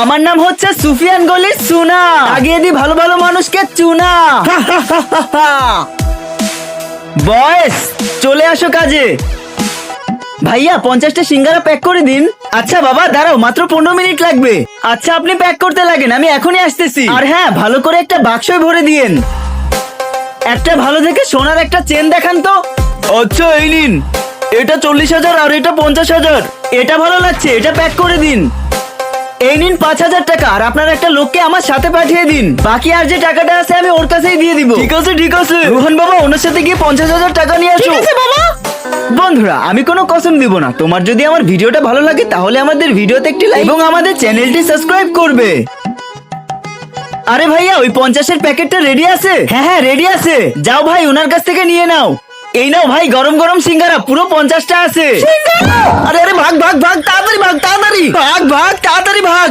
আমার নাম হচ্ছে সুফিয়ান গলি সুনা। আগিয়ে দি ভালো ভালো মানুষকে চুনা। বয়স, চলে আসো কাজে। ভাইয়া, পঞ্চাশটা সিঙ্গারা প্যাক করে দিন। আচ্ছা বাবা, দাঁড়াও, মাত্র পনেরো মিনিট লাগবে। আচ্ছা আপনি প্যাক করতে লাগেন, আমি এখনই আসতেছি। আর হ্যাঁ ভালো করে একটা বাক্সয় ভরে দিয়েন। একটা ভালো দেখে সোনার একটা চেন দেখান তো। আচ্ছা এই নিন। এটা চল্লিশ হাজার আর এটা পঞ্চাশ হাজার। এটা ভালো লাগছে এটা প্যাক করে দিন। এই নিন পাঁচ হাজার টাকা আর আপনার একটা লোককে আমার সাথে পাঠিয়ে দিন। বাকি আর যে টাকাটা আছে আমি ওর কাছেই দিয়ে দিব। ঠিক আছে ঠিক আছে। রোহন বাবা ওনার সাথে গিয়ে পঞ্চাশ হাজার টাকা নিয়ে আসো। বাবা। বন্ধুরা আমি কোনো কসম দিব না। তোমার যদি আমার ভিডিওটা ভালো লাগে তাহলে আমাদের ভিডিওতে একটি লাইক এবং আমাদের চ্যানেলটি সাবস্ক্রাইব করবে। আরে ভাইয়া ওই পঞ্চাশের প্যাকেটটা রেডি আছে? হ্যাঁ হ্যাঁ রেডি আছে। যাও ভাই ওনার কাছ থেকে নিয়ে নাও। এই নাও ভাই গরম গরম সিঙ্গারা পুরো পঞ্চাশটা আছে। আরে আরে ভাগ ভাগ ভাগ তাড়াতাড়ি ভাগ তাড়াতাড়ি। ভাগ ভাগ তাড়াতাড়ি ভাগ।